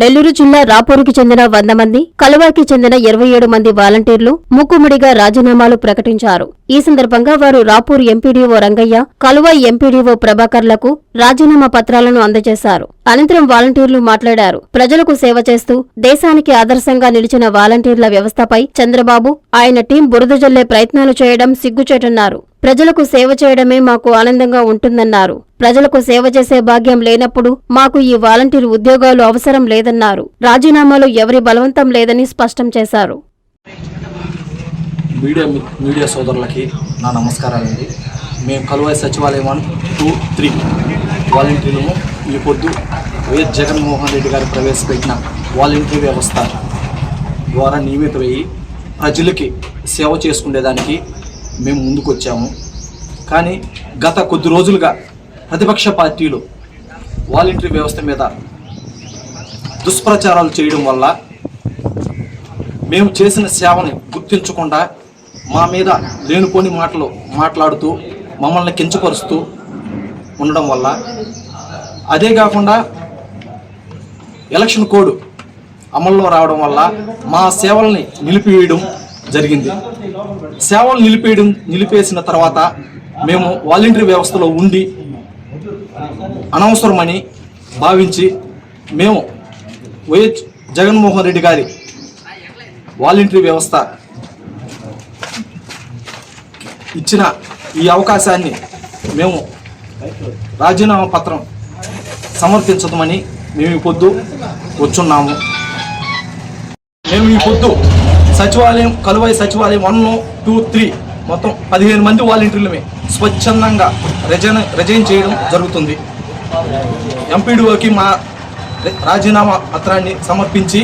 నెల్లూరు జిల్లా రాపూరుకి చెందిన వంద మంది కలువాకి చెందిన ఇరవై ఏడు మంది వాలంటీర్లు ముక్కుముడిగా రాజీనామాలు ప్రకటించారు. ఈ సందర్భంగా వారు రాపూర్ ఎంపీడీఓ రంగయ్య కలువ ఎంపీడీఓ ప్రభాకర్లకు రాజీనామా పత్రాలను అందజేశారు. అనంతరం వాలంటీర్లు మాట్లాడారు. ప్రజలకు సేవ చేస్తూ దేశానికి ఆదర్శంగా నిలిచిన వాలంటీర్ల వ్యవస్థపై చంద్రబాబు ఆయన టీం బురద జల్లే ప్రయత్నాలు చేయడం సిగ్గుచేటన్నారు. ప్రజలకు సేవ చేయడమే మాకు ఆనందంగా ఉంటుందన్నారు. ప్రజలకు సేవ చేసే భాగ్యం లేనప్పుడు మాకు ఈ వాలంటీర్ ఉద్యోగాలు అవసరం లేదన్నారు. రాజీనామాలు ఎవరి బలవంతం లేదని స్పష్టం చేశారు. మీడియా మీడియా సోదరులకి నా నమస్కారాలండి. మేము కలువాయి సచివాలయం వన్ టూ త్రీ వాలంటీర్లను ఈ పొద్దు వైఎస్ జగన్మోహన్ రెడ్డి గారు ప్రవేశపెట్టిన వాలంటీర్ వ్యవస్థ ద్వారా నియమితమయ్యి ప్రజలకి సేవ చేసుకునేదానికి మేము ముందుకొచ్చాము. కానీ గత కొద్ది రోజులుగా ప్రతిపక్ష పార్టీలు వాలంటరీ వ్యవస్థ మీద దుష్ప్రచారాలు చేయడం వల్ల మేము చేసిన సేవని గుర్తించకుండా మా మీద లేనిపోని మాటలు మాట్లాడుతూ మమ్మల్ని కించపరుస్తూ ఉండడం వల్ల అదే కాకుండా ఎలక్షన్ కోడ్ అమల్లో రావడం వల్ల మా సేవల్ని నిలిపివేయడం జరిగింది. సేవలు నిలిపేయడం నిలిపేసిన తర్వాత మేము వాలంటరీ వ్యవస్థలో ఉండి అనవసరమని భావించి మేము వైఎస్ జగన్మోహన్ రెడ్డి గారి వాలంటరీ వ్యవస్థ ఇచ్చిన ఈ అవకాశాన్ని మేము రాజీనామా పత్రం సమర్పించదమని మేము ఈ పొద్దు వచ్చున్నాము మేము ఈ పొద్దు సచివాలయం కలువై సచివాలయం వన్ టూ త్రీ మొత్తం పదిహేను మంది వాలంటీర్లమే. స్వచ్ఛందంగా రిజైన్ రిజైన్ చేయడం జరుగుతుంది. ఎంపీడీఓకి మా రాజీనామా పత్రాన్ని సమర్పించి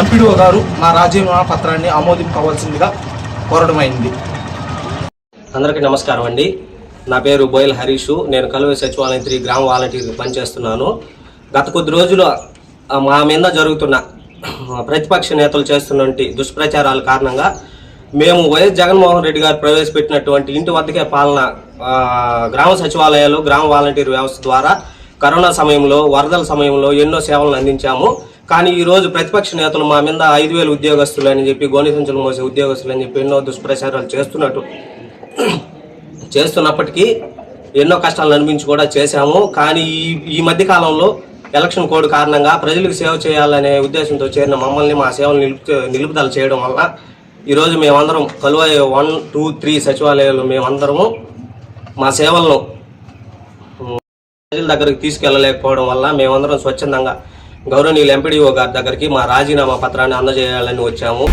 ఎంపీడీఓ గారు మా రాజీనామా పత్రాన్ని ఆమోదింపవలసిందిగా కోరడమైంది. అందరికీ నమస్కారం అండి. నా పేరు బోయల్ హరీషు. నేను కలువ సచివాలయం త్రీ గ్రామ వాలంటీర్గా పనిచేస్తున్నాను. గత కొద్ది రోజులు మా మీద జరుగుతున్న ప్రతిపక్ష నేతలు చేస్తున్నటువంటి దుష్ప్రచారాల కారణంగా మేము వైఎస్ జగన్మోహన్ రెడ్డి గారు ప్రవేశపెట్టినటువంటి ఇంటి వద్దకే పాలన గ్రామ సచివాలయాలు గ్రామ వాలంటీర్ వ్యవస్థ ద్వారా కరోనా సమయంలో వరదల సమయంలో ఎన్నో సేవలను అందించాము. కానీ ఈరోజు ప్రతిపక్ష నేతలు మా మీద ఐదు వేల ఉద్యోగస్తులు అని చెప్పి గోనిసంచులు మోసే ఉద్యోగస్తులు అని చెప్పి ఎన్నో దుష్ప్రచారాలు చేస్తున్నట్టు చేస్తున్నప్పటికీ ఎన్నో కష్టాలను అనిపించి కూడా చేశాము. కానీ ఈ ఈ మధ్య కాలంలో ఎలక్షన్ కోడ్ కారణంగా ప్రజలకు సేవ చేయాలనే ఉద్దేశంతో చేరిన మమ్మల్ని మా సేవలు నిలుపు నిలుపుదల చేయడం వల్ల ఈరోజు మేమందరం కలువాయి వన్ టూ త్రీ సచివాలయాలు మేమందరము మా సేవలను ప్రజల దగ్గరికి తీసుకెళ్ళలేకపోవడం వల్ల మేమందరం స్వచ్ఛందంగా గౌరవనీయులు ఎంపీడీఓ గారి దగ్గరికి మా రాజీనామా పత్రాన్ని అందజేయాలని వచ్చాము.